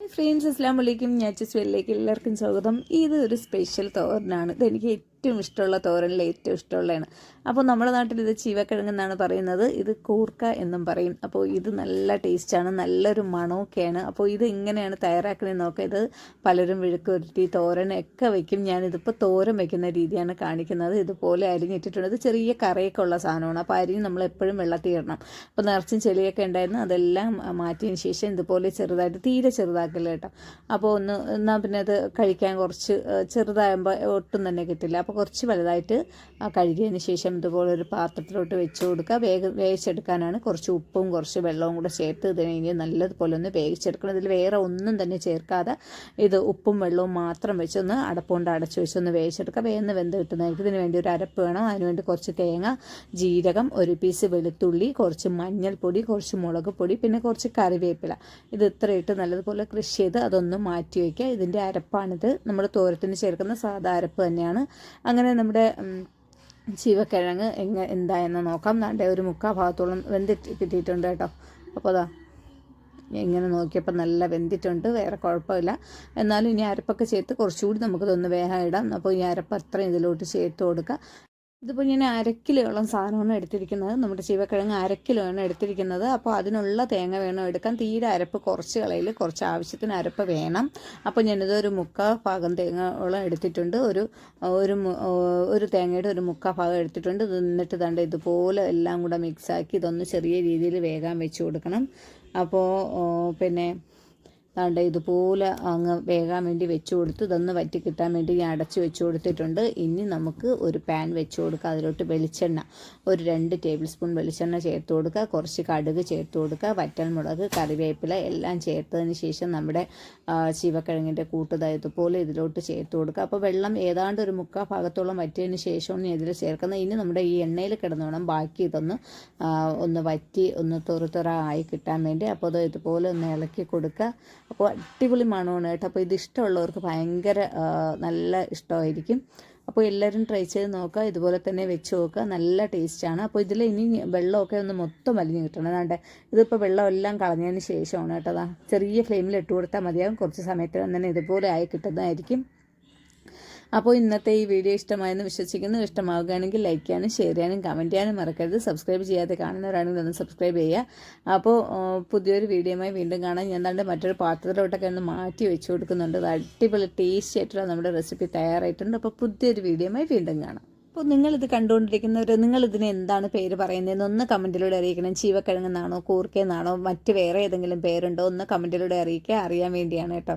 Friends അസ്ലാം വലൈക്കും ഞാൻ ചെസ്വെല്ലിലേക്ക് എല്ലാവർക്കും സ്വാഗതം. ഇത് ഒരു സ്പെഷ്യൽ തോരനാണ്. ഇതെനിക്ക് ഏറ്റവും ഇഷ്ടമുള്ള തോരനിൽ ഏറ്റവും ഇഷ്ടമുള്ളതാണ്. അപ്പോൾ നമ്മുടെ നാട്ടിൽ ഇത് ചീവക്കിഴങ്ങ് എന്നാണ് പറയുന്നത്. ഇത് കൂർക്ക എന്നും പറയും. അപ്പോൾ ഇത് നല്ല ടേസ്റ്റാണ് നല്ലൊരു മണമൊക്കെയാണ്. അപ്പോൾ ഇത് ഇങ്ങനെയാണ് തയ്യാറാക്കുന്നത് നോക്കുക ഇത് പലരും വിഴുക്ക് വരുത്തി തോരനൊക്കെ വയ്ക്കും ഞാനിതിപ്പോൾ തോരൻ വയ്ക്കുന്ന രീതിയാണ് കാണിക്കുന്നത്. ഇതുപോലെ അരിഞ്ഞിട്ടിട്ടുണ്ട്. ഇത് ചെറിയ കറിയൊക്കെ ഉള്ള സാധനമാണ്. അപ്പോൾ അരി നമ്മൾ എപ്പോഴും വെള്ളത്തിൽ ഇടണം. അപ്പോൾ നിറച്ചും ചെളിയൊക്കെ ഉണ്ടായിരുന്നു. അതെല്ലാം മാറ്റിയതിന് ശേഷം ഇതുപോലെ ചെറുതായിട്ട് തീരെ ചെറുതാക്കില്ല കേട്ടോ. അപ്പോൾ ഒന്ന് എന്നാൽ പിന്നെ അത് കഴിക്കാൻ കുറച്ച് ചെറുതാകുമ്പോൾ ഒട്ടും തന്നെ കിട്ടില്ല. അപ്പോൾ കുറച്ച് വലുതായിട്ട് കഴുകിയതിന് ശേഷം ഇതുപോലെ ഒരു പാത്രത്തിലോട്ട് വെച്ച് കൊടുക്കുക. വേഗ വേവിച്ചെടുക്കാനാണ് കുറച്ച് ഉപ്പും കുറച്ച് വെള്ളവും കൂടെ ചേർത്ത് ഇതിനെ നല്ലതുപോലെ ഒന്ന് വേവിച്ചെടുക്കണം. ഇതിൽ വേറെ ഒന്നും തന്നെ ചേർക്കാതെ ഇത് ഉപ്പും വെള്ളവും മാത്രം വെച്ചൊന്ന് അടപ്പുകൊണ്ട് അടച്ച് വെച്ചൊന്ന് വേവിച്ചെടുക്കുക. വേഗം വെന്ത് കിട്ടുന്നതായിരിക്കും ഇതിന് വേണ്ടി ഒരു അരപ്പ് വേണം. അതിനുവേണ്ടി കുറച്ച് തേങ്ങ ജീരകം ഒരു പീസ് വെളുത്തുള്ളി കുറച്ച് മഞ്ഞൾപ്പൊടി കുറച്ച് മുളക് പൊടി പിന്നെ കുറച്ച് കറിവേപ്പില. ഇത് ഇത്രയിട്ട് നല്ലതുപോലെ കൃഷി ചെയ്ത് അതൊന്ന് മാറ്റി വയ്ക്കുക. ഇതിന്റെ അരപ്പാണിത്. നമ്മൾ തോരത്തിന് ചേർക്കുന്ന സാധാ അരപ്പ് തന്നെയാണ്. അങ്ങനെ നമ്മുടെ ചീവക്കിഴങ്ങ് എങ്ങ എന്തായെന്ന് നോക്കാം. ദാണ്ടെ ഒരു മുക്കാ ഭാഗത്തോളം വെന്തിട്ട് കിട്ടിയിട്ടുണ്ട് കേട്ടോ. അപ്പോൾ അതാ ഇങ്ങനെ നോക്കിയപ്പോൾ നല്ല വെന്തിട്ടുണ്ട്. വേറെ കുഴപ്പമില്ല. എന്നാലും ഇനി അരപ്പൊക്കെ ചേർത്ത് കുറച്ചുകൂടി നമുക്കിതൊന്ന് വേഗം ഇടാം. അപ്പോൾ ഈ അരപ്പ് അത്രയും ഇതിലോട്ട് ചേർത്ത് കൊടുക്കുക ഇതിപ്പോൾ ഞാൻ അരക്കിലോളം സാധനമാണ് എടുത്തിരിക്കുന്നത്. നമ്മുടെ ചീവക്കിഴങ്ങ് അരക്കിലോയാണ് എടുത്തിരിക്കുന്നത്. അപ്പോൾ അതിനുള്ള തേങ്ങ വേണം എടുക്കാൻ? തീരെ അരപ്പ് കുറച്ച് കളയിൽ കുറച്ച് ആവശ്യത്തിന് അരപ്പ് വേണം. അപ്പോൾ ഞാനിത് ഒരു മുക്കാൽ ഭാഗം തേങ്ങയോളം എടുത്തിട്ടുണ്ട്. ഒരു ഒരു ഒരു തേങ്ങയുടെ ഒരു മുക്കാൽ ഭാഗം എടുത്തിട്ടുണ്ട്. ഇത് എന്നിട്ട് തണ്ട് ഇതുപോലെ എല്ലാം കൂടെ മിക്സാക്കി ഇതൊന്ന് ചെറിയ രീതിയിൽ വേഗം വെച്ച് കൊടുക്കണം. അപ്പോൾ പിന്നെ ദാണ്ട് ഇതുപോലെ അങ്ങ് വേകാൻ വേണ്ടി വെച്ച് കൊടുത്ത് ഇതൊന്ന് വറ്റി കിട്ടാൻ വേണ്ടി ഞാൻ അടച്ച് വെച്ച് കൊടുത്തിട്ടുണ്ട്. ഇനി നമുക്ക് ഒരു പാൻ വെച്ച് കൊടുക്കുക അതിലോട്ട് വെളിച്ചെണ്ണ. ഒരു രണ്ട് ടേബിൾ സ്പൂൺ വെളിച്ചെണ്ണ ചേർത്ത് കൊടുക്കുക. കുറച്ച് കടുക് ചേർത്ത് കൊടുക്കുക. വറ്റൽമുളക് കറിവേപ്പില എല്ലാം ചേർത്തതിന് ശേഷം നമ്മുടെ ശിവക്കിഴങ്ങിന്റെ കൂട്ടുത ഇതുപോലെ ഇതിലോട്ട് ചേർത്ത് കൊടുക്കുക. അപ്പോൾ വെള്ളം ഏതാണ്ട് ഒരു മുക്കാൽ ഭാഗത്തോളം വറ്റിയതിന് ശേഷമാണ് ഇതിൽ ചേർക്കുന്നത്. ഇനി നമ്മുടെ ഈ എണ്ണയിൽ കിടന്നോണം. ബാക്കി ഇതൊന്ന് ഒന്ന് വറ്റി ഒന്ന് തുറ ആയി കിട്ടാൻ വേണ്ടി. അപ്പോൾ അത് ഇതുപോലെ ഒന്ന് ഇളക്കി കൊടുക്കുക. അപ്പോൾ അടിപൊളി മണമാണ് കേട്ടോ. അപ്പോൾ ഇത് ഇഷ്ടമുള്ളവർക്ക് ഭയങ്കര നല്ല ഇഷ്ടമായിരിക്കും. അപ്പോൾ എല്ലാവരും ട്രൈ ചെയ്ത് നോക്കുക. ഇതുപോലെ തന്നെ വെച്ച് നോക്കുക. നല്ല ടേസ്റ്റാണ് അപ്പോൾ ഇതിൽ ഇനി വെള്ളമൊക്കെ ഒന്ന് മൊത്തം വലിഞ്ഞ് കിട്ടണം. അതാണ്ട് ഇതിപ്പോൾ വെള്ളം എല്ലാം കളഞ്ഞതിന് ശേഷമാണ് കേട്ടോ ചെറിയ ഫ്ലെയിമിൽ ഇട്ട് കൊടുത്താൽ മതിയാകും കുറച്ച് സമയത്ത് തന്നെ ഇതുപോലെ ആയി കിട്ടുന്നതായിരിക്കും. അപ്പോൾ ഇന്നത്തെ ഈ വീഡിയോ ഇഷ്ടമായെന്ന് വിശ്വസിക്കുന്നു. ഇഷ്ടമാവുകയാണെങ്കിൽ ലൈക്ക് ചെയ്യാനും ഷെയർ ചെയ്യാനും കമന്റ് ചെയ്യാനും മറക്കരുത്. സബ്സ്ക്രൈബ് ചെയ്യാതെ കാണുന്നവരാണെങ്കിൽ ഒന്ന് സബ്സ്ക്രൈബ് ചെയ്യുക. അപ്പോൾ പുതിയൊരു വീഡിയോയുമായി വീണ്ടും കാണാൻ ഞാൻ തന്റെ മറ്റൊരു പാത്രത്തിലോട്ടൊക്കെ ഒന്ന് മാറ്റി വെച്ച് കൊടുക്കുന്നുണ്ട്. അടിപൊളി ടേസ്റ്റ് ആയിട്ടുള്ള നമ്മുടെ റെസിപ്പി തയ്യാറായിട്ടുണ്ട്. അപ്പോൾ പുതിയൊരു വീഡിയോയുമായി വീണ്ടും കാണാം. അപ്പോൾ നിങ്ങളിത് കണ്ടുകൊണ്ടിരിക്കുന്നവർ നിങ്ങളിതിന് എന്താണ് പേര് പറയുന്നതെന്ന് ഒന്ന് കമന്റിലൂടെ അറിയിക്കണം. ചീവക്കിഴങ്ങെന്നാണോ കൂർക്കെന്നാണോ മറ്റ് വേറെ ഏതെങ്കിലും പേരുണ്ടോ ഒന്ന് കമന്റിലൂടെ അറിയിക്കുക. അറിയാൻ വേണ്ടിയാണ് കേട്ടോ.